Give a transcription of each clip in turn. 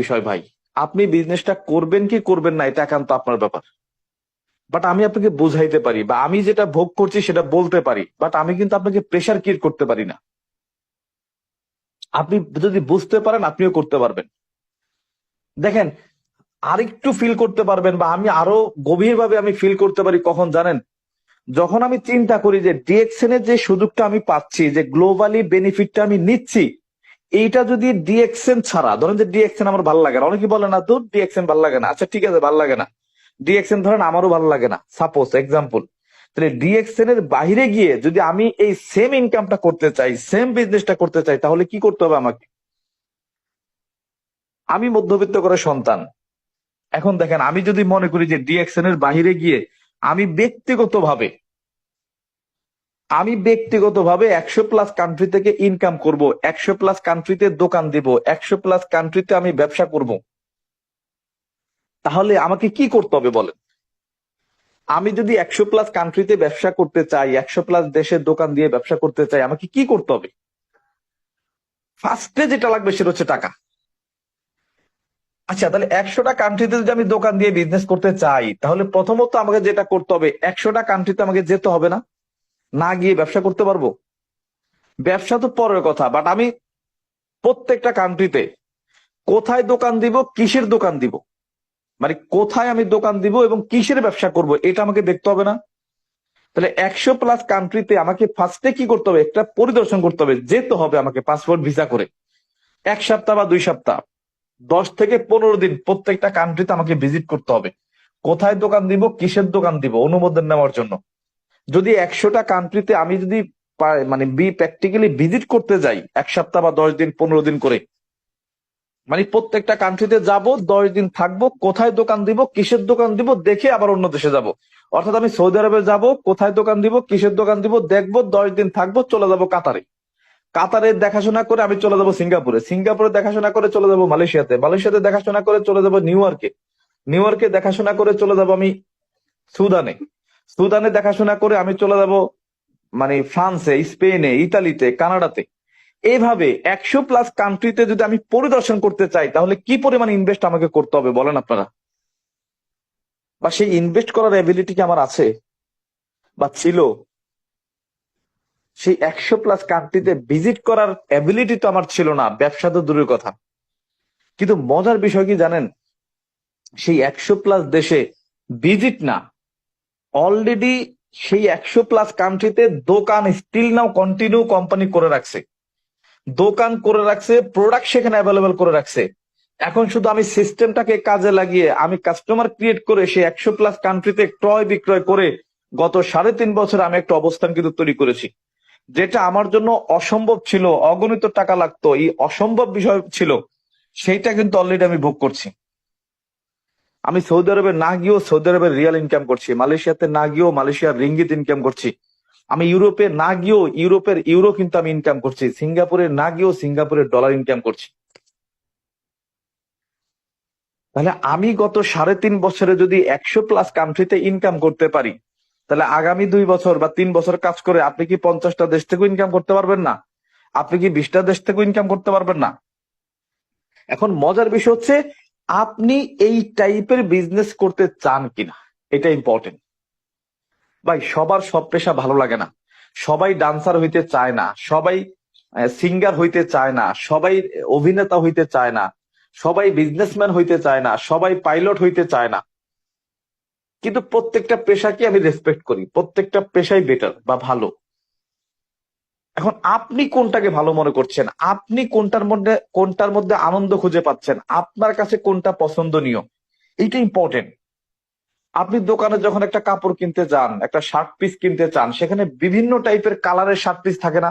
বিষয় ভাই। আপনি বিজনেসটা করবেন কি করবেন না, এটা একান্ত আপনার ব্যাপার। বাট আমি আপনাকে বুঝাইতে পারি বা আমি যেটা ভোগ করছি সেটা বলতে পারি বাট আমি কিন্তু আপনাকে প্রেশার ক্রিয়েট করতে পারি না। আপনি যদি বুঝতে পারেন, আপনিও করতে পারবেন। দেখেন, আরেকটু ফিল করতে পারবেন বা আমি আরও গভীরভাবে আমি ফিল করতে পারি কখন জানেন? যখন আমি চিন্তা করি যে ডিএক্সএন এর যে সুযোগটা আমি পাচ্ছি, যে গ্লোবালি বেনিফিটটা আমি নিচ্ছি এইটা যদি ডিএক্সএন ছাড়া, ধরেন যে ডিএক্সএন আমার ভালো লাগে না, অনেকে বলে না তো ডিএক্সএন ভালো লাগে না। আচ্ছা ঠিক আছে, ভালো লাগে না। ডিএক্সএন ধরেন আমারও ভালো লাগে না সাপোজ এক্সাম্পল তাহলে ডিএক্সএন এর বাইরে গিয়ে যদি আমি এই সেম ইনকামটা করতে চাই সেম বিজনেসটা করতে চাই, তাহলে কি করতে হবে আমাকে? আমি মধ্যবিত্ত করে সন্তান। এখন দেখেন, আমি যদি মনে করি যে ডিএক্সএন এর বাইরে গিয়ে আমি ব্যক্তিগতভাবে আমি ব্যক্তিগতভাবে একশো প্লাস কান্ট্রি থেকে ইনকাম করব, একশো প্লাস কান্ট্রিতে দোকান দিব, একশো প্লাস কান্ট্রিতে আমি ব্যবসা করব। তাহলে আমাকে কি করতে হবে বলেন? আমি যদি একশো প্লাস কান্ট্রিতে ব্যবসা করতে চাই, একশো প্লাস দেশের দোকান দিয়ে ব্যবসা করতে চাই, আমাকে কি করতে হবে? ফার্স্টে যেটা লাগবে সেটা হচ্ছে টাকা। আচ্ছা তাহলে একশোটা কান্ট্রিতে যদি আমি দোকান দিয়ে বিজনেস করতে চাই, তাহলে প্রথমত আমাকে যেটা করতে হবে, একশোটা কান্ট্রিতে আমাকে যেতে হবে না? না গিয়ে ব্যবসা করতে পারব? ব্যবসা তো পরের কথা বাট আমি প্রত্যেকটা কান্ট্রিতে কোথায় দোকান দিব, কিসের দোকান দিব? মানে কোথায় আমি দোকান দিব এবং কিসের ব্যবসা করব, এটা আমাকে দেখতে হবে না। তাহলে একশো প্লাস কান্ট্রিতে আমাকে ফার্স্টে কি করতে হবে? একটা পরিদর্শন করতে হবে, যেতে হবে আমাকে পাসপোর্ট ভিসা করে। এক সপ্তাহ বা দুই সপ্তাহ, দশ থেকে পনেরো দিন প্রত্যেকটা কান্ট্রিতে আমাকে ভিজিট করতে হবে। কোথায় দোকান দিব, কিসের দোকান দিব, অনুমোদন নেওয়ার জন্য। যদি একশোটা কান্ট্রিতে আমি যদি মানে বি প্র্যাকটিক্যালি ভিজিট করতে যাই, এক সপ্তাহ বা দশ দিন, পনেরো দিন করে মানে প্রত্যেকটা কান্ট্রিতে যাব, দশ দিন থাকব, কোথায় দোকান দিব, কিসের দোকান দিব, দেখে আবার অন্য দেশে যাব। অর্থাৎ আমি সৌদি আরবে যাব, কোথায় দোকান দিব, কিসের দোকান দিব, দেখব, দশ দিন থাকব, চলে যাব কাতারে। কাতারে দেখাশোনা করে আমি চলে যাব সিঙ্গাপুরে। সিঙ্গাপুরে দেখাশোনা করে চলে যাব মালয়েশিয়াতে। মালয়েশিয়াতে দেখাশোনা করে চলে যাব নিউ ইয়র্কে। নিউ ইয়র্কে দেখাশোনা করে চলে যাব আমি সুদানে। সুদানে দেখাশোনা করে আমি চলে যাব মানে ফ্রান্সে, স্পেনে, ইতালিতে, কানাডাতে। এইভাবে একশো প্লাস কান্ট্রিতে যদি আমি পরিদর্শন করতে চাই, তাহলে কি পরিমাণ ইনভেস্ট আমাকে করতে হবে বলেন আপনারা? বা সেই ইনভেস্ট করার এবিলিটি কি আমার আছে? বা ছিল? সেই একশো প্লাস কান্ট্রিতে ভিজিট করার অ্যাবিলিটি তো আমার ছিল না, ব্যবসা তো দূরের কথা। কিন্তু মজার বিষয় কি জানেন? সেই একশো প্লাস দেশে ভিজিট না অলরেডি সেই একশো প্লাস কান্ট্রিতে দোকান স্টিল নাও কন্টিনিউ কোম্পানি করে রাখছে। দোকান করে রাখছে প্রোডাক্ট সেখানে অ্যাভেলেবেল করে রাখছে। এখন শুধু আমি সিস্টেমটাকে কাজে লাগিয়ে, আমি কাস্টমার ক্রিয়েট করে সেই একশো প্লাস কান্ট্রিতে ক্রয় বিক্রয় করে গত সাড়ে তিন বছর আমি একটা অবস্থান কিন্তু তৈরি করেছি। যেটা আমার জন্য অসম্ভব ছিল, অগণিত টাকা লাগতো, এই অসম্ভব বিষয় ছিল, সেইটা কিন্তু অলরেডি আমি ভোগ করছি। আমি সৌদি আরবে না গিয়েও সৌদি আরবের রিয়াল ইনকাম করছি, মালয়েশিয়াতে না গিয়েও মালয়েশিয়ার রিঙ্গিত ইনকাম করছি। আমি ইউরোপে না গিয়েও ইউরোপের ইউরো কিন্তু আমি ইনকাম করছি, সিঙ্গাপুরে না গিয়েও সিঙ্গাপুরের ডলার ইনকাম করছি। তাহলে আমি গত সাড়ে তিন বছরে যদি একশো প্লাস কান্ট্রিতে ইনকাম করতে পারি, তাহলে আগামী দুই বছর বা তিন বছর কাজ করে আপনি কি পঞ্চাশটা দেশ থেকে ইনকাম করতে পারবেন না? আপনি কি বিশটা দেশ থেকে ইনকাম করতে পারবেন না? এখন মজার বিষয় হচ্ছে আপনি এই টাইপের বিজনেস করতে চান কিনা? এটা ইম্পর্টেন্ট ভাই, সবার সব পেশা ভালো লাগে না। সবাই ডান্সার হইতে চায় না, সবাই সিঙ্গার হইতে চায় না, সবাই অভিনেতা হইতে চায় না, সবাই বিজনেসম্যান হইতে চায় না, সবাই পাইলট হইতে চায় না। কিন্তু প্রত্যেকটা পেশাকে আমি রেসপেক্ট করি, প্রত্যেকটা পেশাই বেটার বা ভালো। এখন আপনি কোনটাকে ভালো মনে করছেন? আপনি কোনটার মধ্যে কোনটার মধ্যে আনন্দ খুঁজে পাচ্ছেন? আপনার কাছে কোনটা পছন্দনীয়? এইটা ইম্পর্টেন্ট আপনি দোকানে যখন একটা কাপড় কিনতে যান, একটা শার্ট পিস কিনতে চান, সেখানে বিভিন্ন টাইপের কালারের শার্ট পিস থাকে না?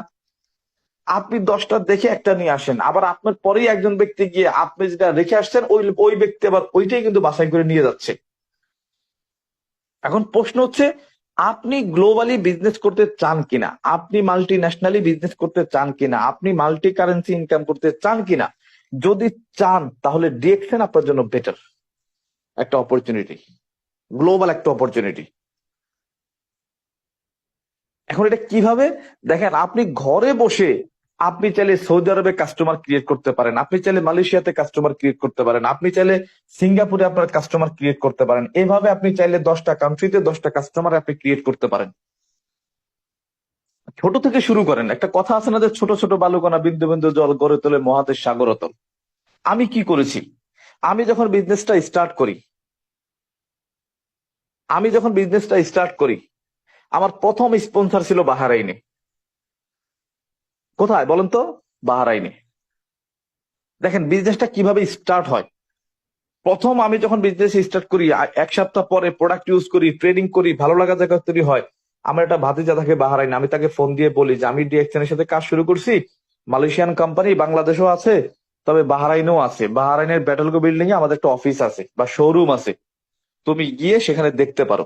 আপনি দশটা দেখে একটা নিয়ে আসেন। আবার আপনার পরেই একজন ব্যক্তি গিয়ে আপনি যেটা রেখে আসছেন, ওই ওই ব্যক্তি আবার ওইটাই কিন্তু বাছাই করে নিয়ে যাচ্ছে। এখন প্রশ্ন হচ্ছে আপনি গ্লোবালি বিজনেস করতে চান কিনা? আপনি মাল্টি ন্যাশনালি বিজনেস করতে চান কিনা? আপনি মাল্টি কারেন্সি ইনকাম করতে চান কিনা? যদি চান, তাহলে ডিএক্সএন আপনার জন্য বেটার একটা অপরচুনিটি গ্লোবাল একটা অপরচুনিটি এখন এটা কীভাবে? দেখেন, আপনি ঘরে বসে আপনি চাইলে সৌদি আরবে কাস্টমার ক্রিয়েট করতে পারেন, আপনি চাইলে মালয়েশিয়াতে কাস্টমার ক্রিয়েট করতে পারেন, আপনি চাইলে সিঙ্গাপুরে আপনার কাস্টমার ক্রিয়েট করতে পারেন। এভাবে আপনি চাইলে দশটা কান্ট্রিতে দশটা কাস্টমার আপনি ক্রিয়েট করতে পারেন। ছোট থেকে শুরু করেন। একটা কথা আছে না যে ছোট ছোট বালুকণা বিন্দু বিন্দু জল গড়ে তোলে মহাদেশ সাগরতল। আমি কি করেছি? আমি যখন বিজনেসটা স্টার্ট করি, আমি যখন বিজনেসটা স্টার্ট করি, আমার প্রথম স্পন্সর ছিল বাহারাইনে। কোথায় বলেন তো? বাহারাইনে। দেখেন বিজনেসটা কীভাবে স্টার্ট হয়? প্রথম আমি যখন বিজনেস স্টার্ট করি এক সপ্তাহ পরে প্রোডাক্ট ইউজ করি ট্রেডিং করি, ভালো লাগা জায়গা তৈরি হয়, আমার একটা ভাতিজা থাকে বাহারাইন, আমি তাকে ফোন দিয়ে বলি যে, আমি ডিএক্সএন এর সাথে কাজ শুরু করছি, মালয়েশিয়ান কোম্পানি বাংলাদেশও আছে, তবে বাহারাইনও আছে। বাহারাইনের ব্যাটেলগো বিল্ডিং এ আমাদের একটা অফিস আছে বা শোরুম আছে। তুমি গিয়ে সেখানে দেখতে পারো।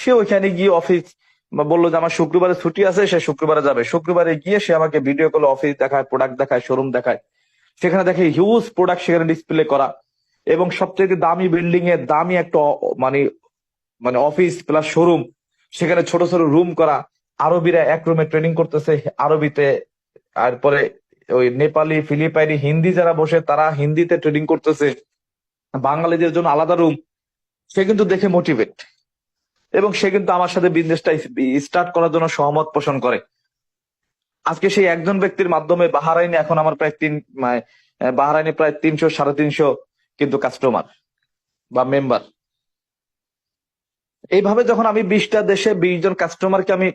সে ওইখানে গিয়ে অফিস বলল যে আমার শুক্রবারে ছুটি আছে, সে শুক্রবারে যাবে। শুক্রবারে গিয়ে সে আমাকে ভিডিও কলে অফিস দেখায় প্রোডাক্ট দেখায় শোরুম দেখায়। সেখানে দেখে হিউজ প্রোডাক্ট সেখানে ডিসপ্লে করা। এবং সবচেয়ে দামি বিল্ডিং এ দামি একটা মানে মানে অফিস প্লাস শোরুম সেখানে ছোট ছোট রুম করা। আরবিরা এক রুমে ট্রেনিং করতেছে, আরবিতে, তারপরে ওই নেপালি, ফিলিপাইনি, হিন্দি যারা বসে, তারা হিন্দিতে ট্রেনিং করতেছে। বাঙালিদের জন্য আলাদা রুম সে কিন্তু দেখে মোটিভেট এবং সে কিন্তু আমার সাথে বিজনেসটা স্টার্ট করার জন্য সহমত পোষণ করে। আজকে সেই একজন ব্যক্তির মাধ্যমে বাহারাইনে এখন আমার প্রায় তিন মানে, বাহারাইনে প্রায় তিনশো সাড়ে তিনশো কিন্তু কাস্টমার বা মেম্বার এইভাবে যখন আমি বিশটা দেশে বিশ জন কাস্টমারকে আমি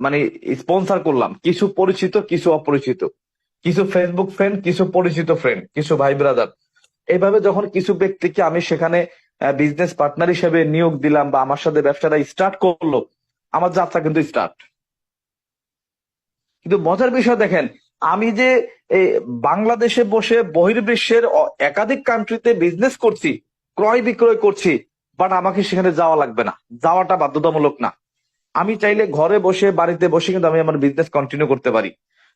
মানে স্পন্সর করলাম কিছু পরিচিত কিছু অপরিচিত। কিছু ফেসবুক ফ্রেন্ড কিছু পরিচিত ফ্রেন্ড কিছু ভাই ব্রাদার এইভাবে যখন কিছু ব্যক্তিকে আমি সেখানে বিজনেস পার্টনার হিসেবে নিয়োগ দিলাম বা আমার সাথে ব্যবসাটা স্টার্ট করল, আমার যাত্রা কিন্তু স্টার্ট কিন্তু মজার বিষয় দেখেন, আমি যে বাংলাদেশে বসে বহির্বিশ্বের একাধিক কান্ট্রিতে বিজনেস করছি, ক্রয় বিক্রয় করছি বাট আমাকে সেখানে যাওয়া লাগবে না, যাওয়াটা বাধ্যতামূলক না। আমি চাইলে ঘরে বসে, বাড়িতে বসে কিন্তু আমি আমার বিজনেস কন্টিনিউ করতে পারি।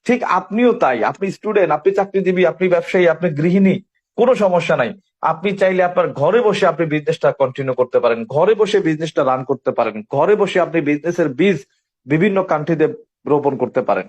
ঠিক আপনিও তাই, আপনি স্টুডেন্ট আপনি চাকরিজীবী, আপনি ব্যবসায়ী, আপনি গৃহিণী কোনো সমস্যা নাই। আপনি চাইলে আপনার ঘরে বসে আপনি বিজনেসটা কন্টিনিউ করতে পারেন, ঘরে বসে বিজনেসটা রান করতে পারেন, ঘরে বসে আপনি বিজনেসের বীজ বিভিন্ন কান্ট্রিতে রোপণ করতে পারেন।